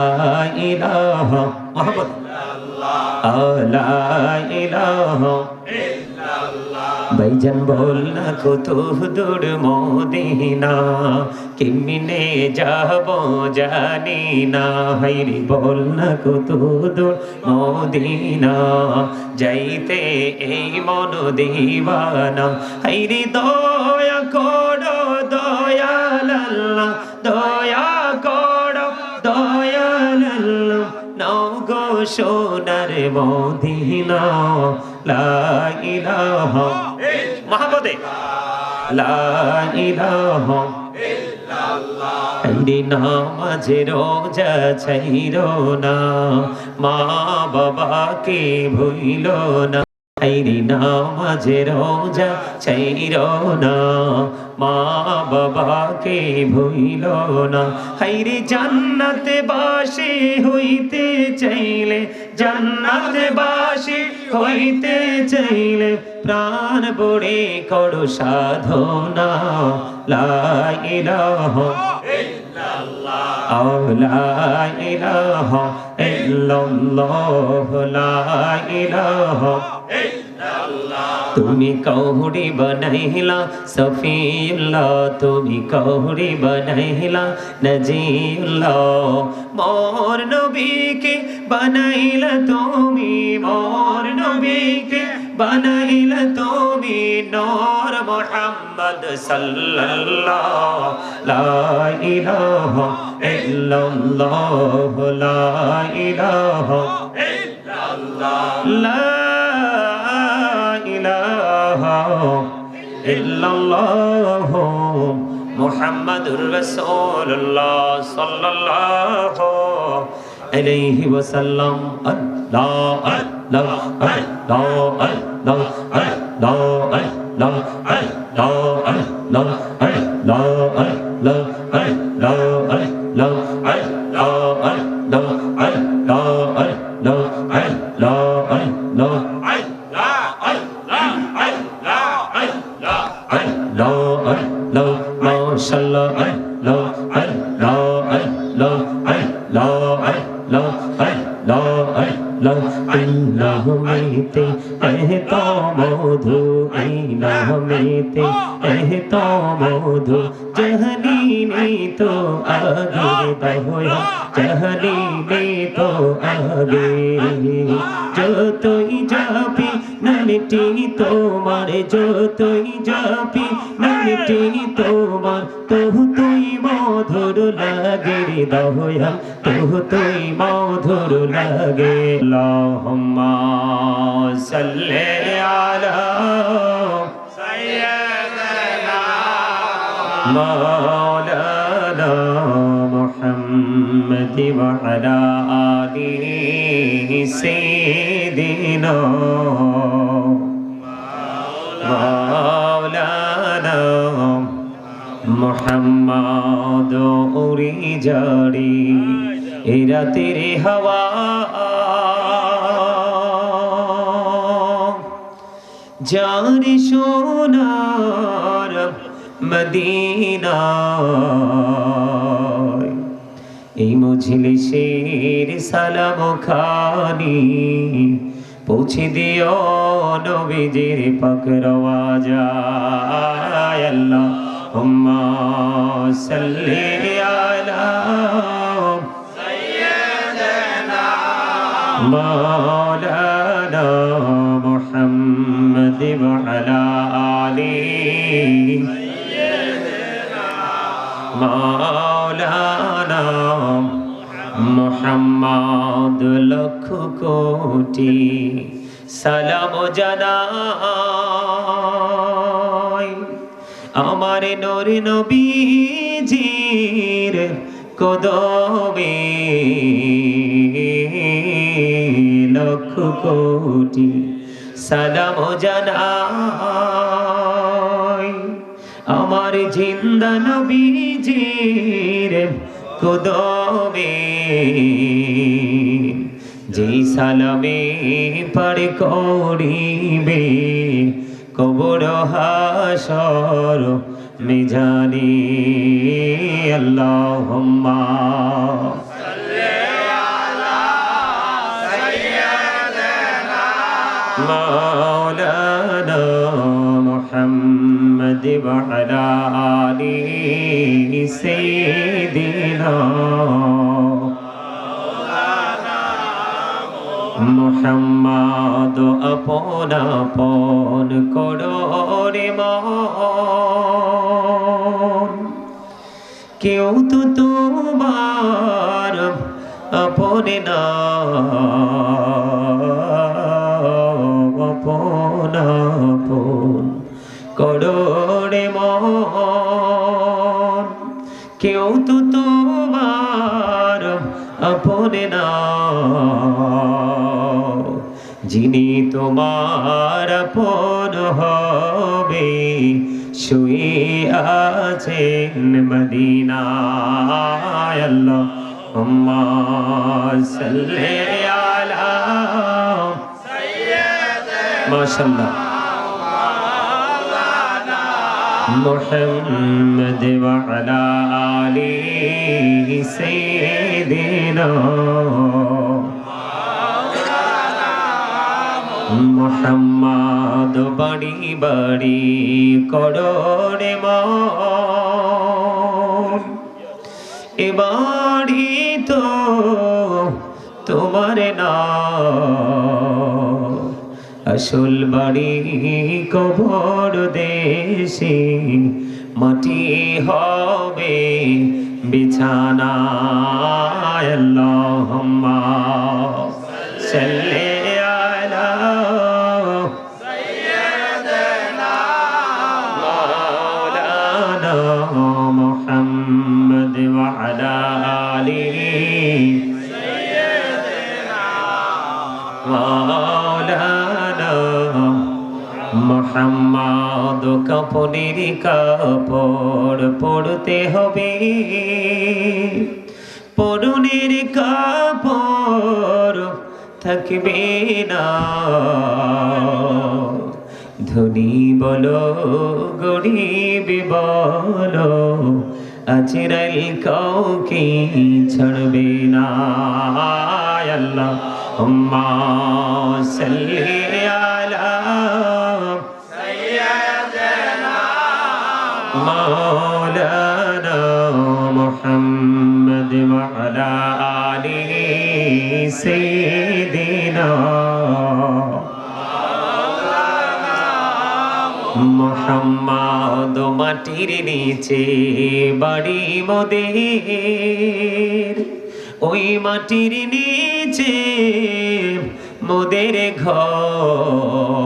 ইলাহা মোহাম্মদ। ভাইজান বল না কত দূর মদিনা, কেমনে যাব জানি না। হাইরে বল না কত দূর মদিনা, যাইতে এই মন দিবানা। হাইরে দয়া করো দয়াল আল্লাহ দয়া সোনার মদিনা লাইলাহ মহাপদে লা ইলাহা হাইরে নামাজে রোজা ছাইরো না মা বাবাকে ভুইল না। হাইরে নামাজে রোজা ছাইর না। মা বাবাকে ভুইল না। হাইরে জান্নাতে বাসি হইতে চাইলে, জান্নাতে বাসি হইতে চাইলে প্রাণ বড়ে করো সাধনা। তুমি কৌড়ি বনাইলা সফিল্লা তুমি কৌড়ি বনাইলা নজিল্লা মোর নবীকে বনাইলা তুমি মোর নবীকে বানাইলা তুমি নূর মুহাম্মদ সাল্লাল্লাহ লা ইলাহা ইল্লাল্লাহ লা ইলাহা লা ইলাহা ইল্লাল্লাহ মুহাম্মাদুর রাসূলুল্লাহ আলাইহি ওয়াসাল্লাম আল্লাহ আল্লাহ আল্লাহ আল্লাহ আল্লাহ আল্লাহ আল্লাহ আল্লাহ আল্লাহ আল্লাহ আল্লাহ আল্লাহ আল্লাহ মেতে এহ তো মধু, এই নামেতে এহ তো মধু চহনি নে তো আগে বহয়া চহনি তো আগে। যত নামটি তোমার যতই যাবি নামটি তোমার তহু তুই মধুর লাগে রে দহয়া তহু তুই মধুর লাগে আল্লাহুম্মা সাল্লি আলা مولانا محمد وعلى آله سيدنا মৌলানা মোহাম্মদ উড়ি জড়ি এরা তেরে হওয়া। জানি সোনার মদিনা এই মজলিসের সালাম খানি পৌঁছে দিও নবীজির পকরওয়া যায় আল্লাহ হুম্মা সাল্লি আলা সাইয়্যিদানা মাওলানা মোহাম্মদ লক্ষ কোটি সালাম জানাই। আমার নর নবীজির কদমে লক্ষ কোটি সালাম জানাই। আমার জিন্দা নবীজির খুদবে যেই সালামে পারে করিবে কবর হাসর মেজানি। আল্লাহ مولانا محمد وعلى মোহাম্মদ আপন আপন মন। কেউ তো তোমার আপনে আপন আপন কেউ তো আপনে যিনি তোমার আপন হবে শুয়ে আছেন মদিনায়। আল্লাহ হুম্মা محمد وعلى آل سيدنا মোহাম্মদ বাড়ি বাড়ি করোরে মন এ বাড়ি তো তোমার না আসল বাড়ি কবর দেশে মাটি হবে বিছানা আল্লাহুম্মা সাল্লি মোহাম্মদ কাপড়ের কাপড় পড়তে হবে। পরনের কাপড় থাকবে না। ধনী বলো, গরিব বলো, আজরাইল কাউকে ছাড়বে না। আল্লাহ সাল্লি مولانا محمد وعلى آله سيدنا মোহাম্মদ মাটির নিচে বাড়ি মোদের ওই মাটির নিচে মোদের ঘর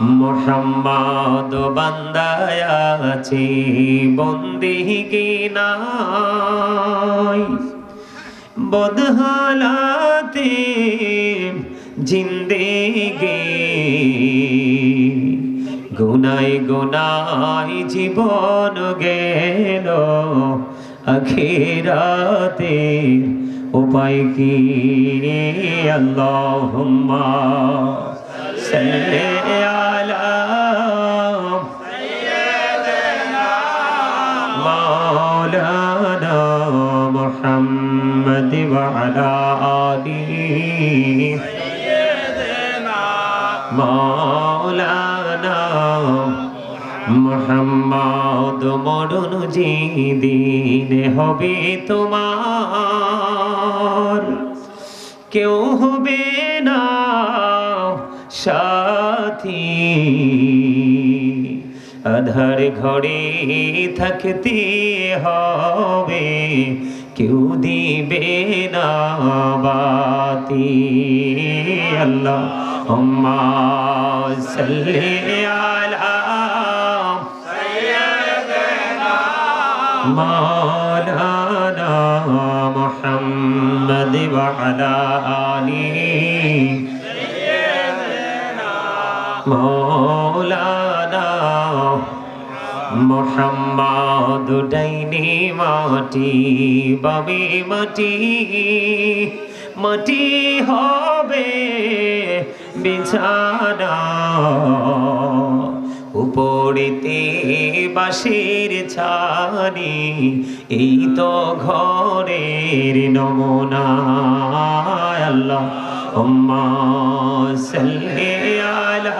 মোহাম্মদ বান্দায় আছি বন্দি নাই? বদহালাতে জিন্দেগে। গুনাই গুনাই জীবন গেল আখেরাতে উপায় কি? আল্লাহুম্মা সাল্লি আলা مولانا محمد وعلى آله مولانا মোহাম্মদ মরণ দিন হবে তোমার কেউ হবে না সাথী। আধার ঘরে থাকতে হবে, কেউ দিবে না বাতি। আল্লাহ হম্মা সাল্লি আলা সাইয়্যিদিনা মাওলানা মুহাম্মদ ওয়া আলা আলিহি মৌলানা মোহাম্মদ ডাইনি মাটি, বাবে মাটি মাটি হবে বিছানা। উপরেতে বাঁশের ছানি, এই তো ঘরের নমুনা। আল্লাহ উম্মা সাল্লি আলা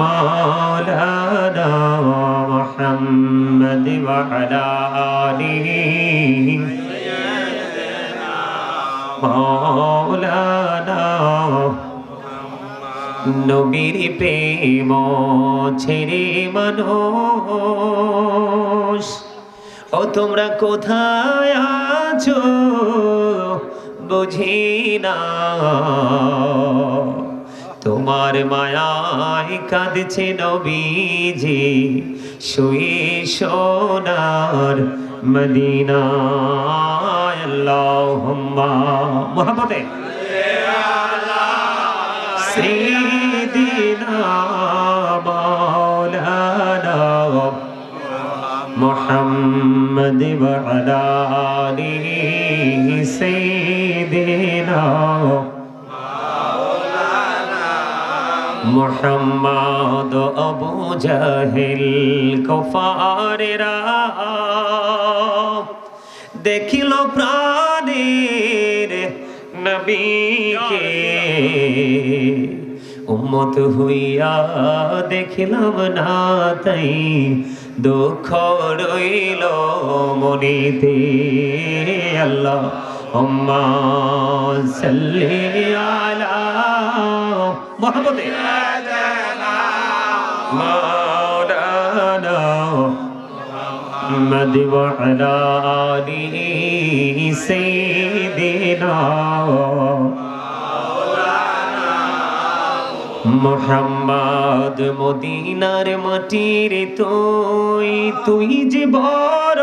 مولانا محمد وعلى آله مولانا নবীর প্রেম ছেড়ে মানুষ ও তোমরা কোথায় আছো বুঝি না তোমার মায়ায় কাঁদছে নবীজি শুয়ে সোনার মদিনায় আল্লাহুম্মা মোহাম্মদে سيدنا مولانا محمد وعلى آله سيدنا মোহাম্মদ আবু জাহেল কফারেরা দেখিল প্রাণের নবীকে। উম্মত হইয়া দেখিলাম না তাই দুঃখ রইল মনিতে। আল্লাহ উম্মা সাল্লি আলা মোহাম্মদে مولانا محمد وعلى آله سيدنا মোহাম্মদ মদিনার মাটির তুই তুই যে বড়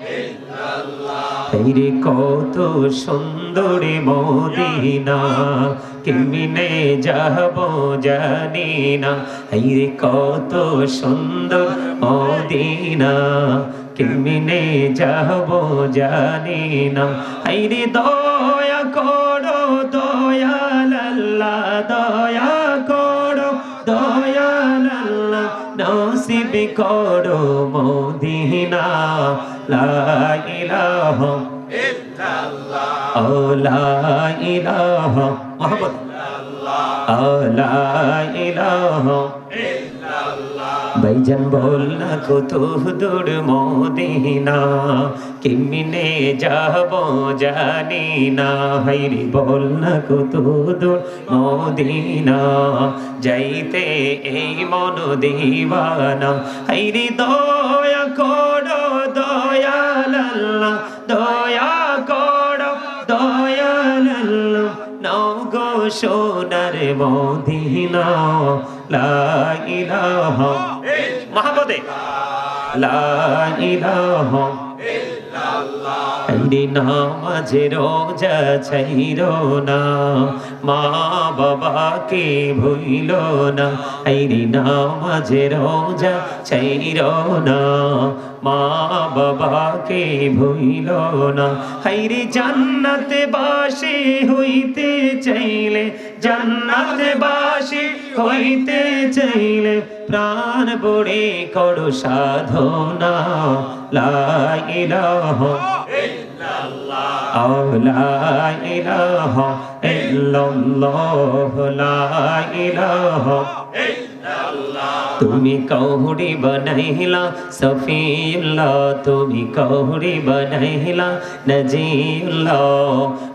রে কত সুন্দর মদিনা, কেমনে যাব জানি না। রে কত সুন্দর মদিনা, কেমনে যাব জানি না। রে দয়া করো, দয়াল আল্লাহ, দয়া নসিব করো মদিনা লা ইলাহা ও লা ইলাহা মুহাম্মদ। ও লা ইলাহা ভাইজান বল না কত দূর মদিনা, কেমনে যাব জানি না। হাইরি বল না কত দূর মদিনা, যাইতে এই মন দিবানা। হাইরি দয়া করো, দয়াল আল্লাহ, দয়া করো, দয়াল আল্লাহ। নাও গো সোনার মদিনা, লা ইলাহা ছাইরো না, মা বাবাকে ভুইল না। নামাজে রোজা ছাইরো না, মা বাবাকে ভুইল না। হাইরে জান্নাতে বাসে হইতে চাইলে, জান্নাতে বাসে হইতে চাইলে প্রাণ পড়ে করো সাধনা। লা ইলাহা আও লা ইলাহা ইল্লাল্লাহ। লা তুমি কৌড়ি বনাইলা, সফিউল্লাহ। তুমি কৌড়ি বনাইলা, নজিউল্লাহ।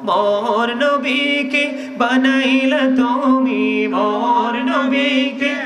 মোর নবীকে বানাইলা তুমি, মোর নবীকে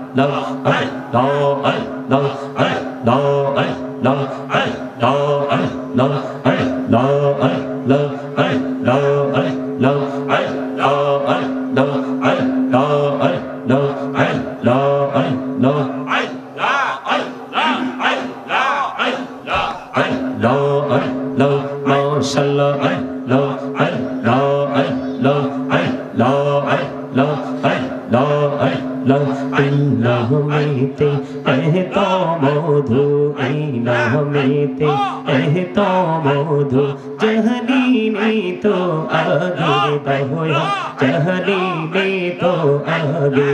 la la la la ইনাহমেতে এহত মধু ইনাহমেতে এহত মধু নে তো আগে দহয়া নে তো আগে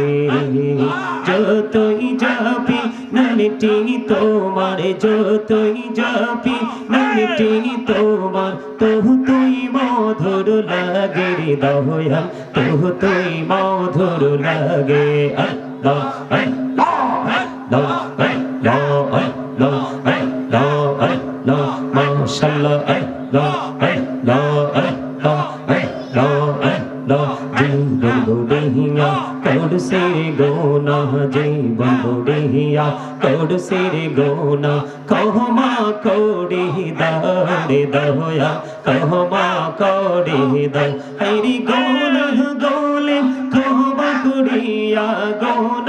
যতই যাবি, নামটি তোমার, যতই যাবি, নামটি তোমার তহু তুই মধুর লাগে দহয়া তহু তুই মধুর লাগে। আল্লাহ আল্লাহ। সিরে গোনা কহমা কৌড়ি দাড়ে দহয়া কহমা কৌড়ি দহরি গোনা গোলে কহমা কুড়িয়া গোনা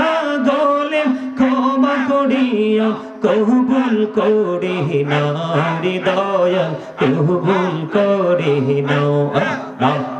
কবুল করে নারী হৃদয় কবুল করে নাও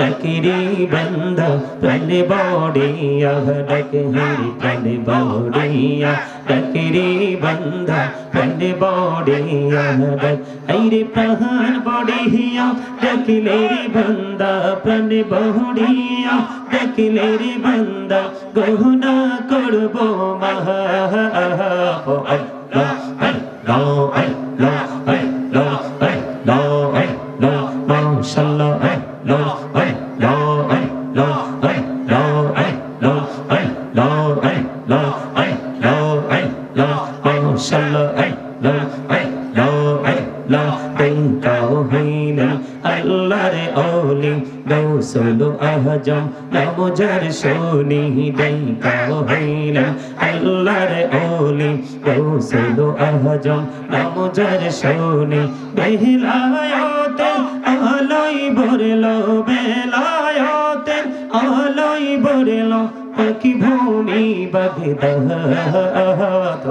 تکری بند پن بوڑیا ڈکری پن بوڑیا ڈکری بند پن بوڑیا ڈکری پہن بوڑیا ڈکلیری بند پن بوڑیا ڈکلیری بند گہنا کربو مہا او اللہ اللہ اللہ اللہ اللہ اللہ সলো আহজম নবজার সোনি দেইতা হইলা আল্লাহর ওলি গৌসলো আহজম নবজার সোনি বেহিলায় পড়ল বেলায়তের আলোই বড়ল পাখি ভূমি বাগদাদ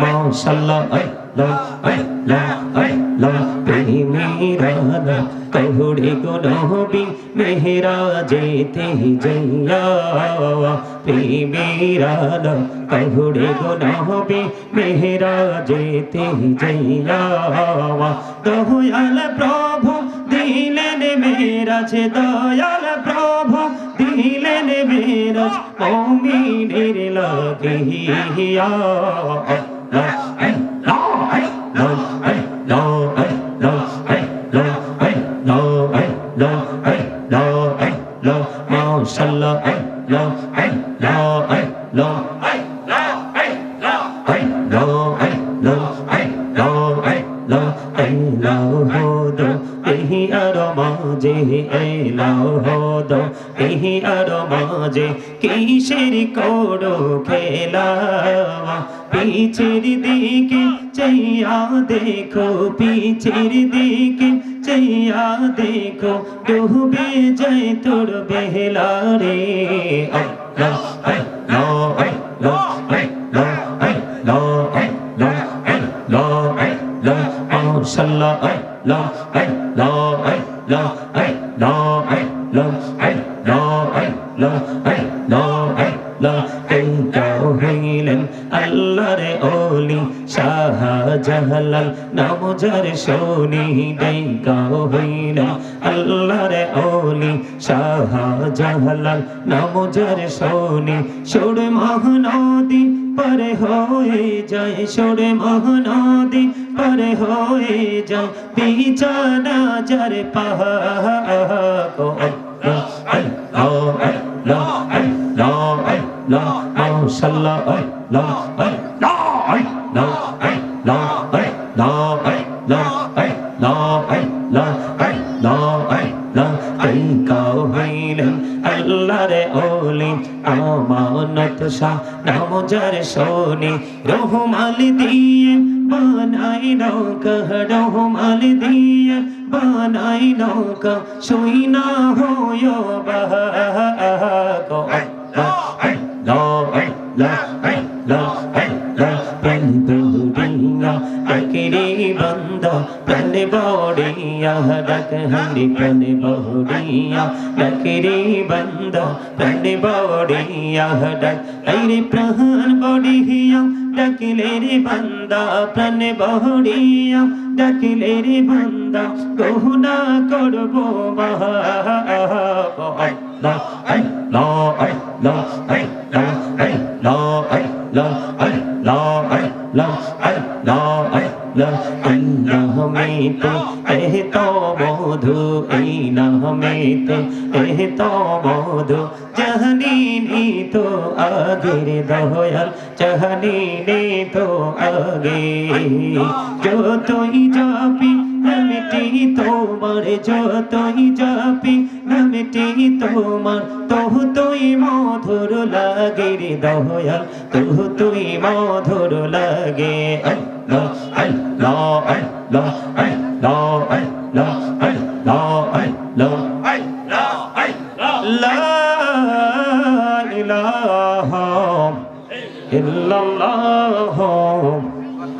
মাশাল্লাহ। রে গো নবী মেহরাজেতে যাইয়া প্রেমের আলো কহুড়ে গো নবী মেহরাজেতে যাইয়া দহুয়াল প্রভু দিলেন মেরাজ, দয়াল প্রভু দিলেন মেরাজ কৌমিনের লাগিয়া লা লা লা লা আর মাঝে কিসের করো খেলা? পিছের দিকে চাইয়া দেখো, পিছের দিকে চাইয়া দেখো, ডুবে যায় তোর বেহলা রে। আল্লাহ আল্লাহ আল্লাহ আল্লাহ আল্লাহ আল্লাহ আল্লাহ আল্লাহ আল্লাহ তেঙ্কাও হইলেন আল্লাহর ওলি শাহ জাহালাল নাম যার শোনি তেঙ্কাও হইলেন আল্লাহর ওলি শাহ জাহালাল নাম যার শোনি সুর মহানদী পরে হয়ে যায় সুরে মহানদী পরে হয়ে যায় বিছানা যার পাহাড় আল্লাহ আল্লাহ আল্লাহ আল্লাহ আল্লাহ মাশাআল্লাহ আল্লাহ আল্লাহ আল্লাহ আল্লাহ আল্লাহ আল্লাহ আল্লাহ আল্লাহ আল্লাহ আল্লাহ কাও হইলেন আল্লাহর ওলি আমানত শাহ নাম যার সোনি রহমাল দিয়ে বানাই নৌকা রহমাল দিয়ে বানাই নৌকা শুই না হয় বাহা पन बोड़िया रख हनी पन बोड़िया रखरे बंदा पन बोड़िया रख अरे प्रहन बोड़िया ডাকিলে রে বান্দা প্রাণ বহড়িয়া ডাকিলে রে বান্দা গহনা করব আল্লাহ নামেতে এহ তো বধু, এই নামেতে এহ তো বধু। জহনিনি তো আগের দয়াল জহনিনি তো আগে। যতই যাবি নামটি তোমার যতই যাবি নামটি তোমার তহু তুই মধুর লাগে রে দয়াল তহু তুই মধুর লাগে। আল্লাহ আল্লাহ আল্লাহ আল্লাহ আল্লাহ আল্লাহ আল্লাহ, লা ইলাহা ইল্লাল্লাহ।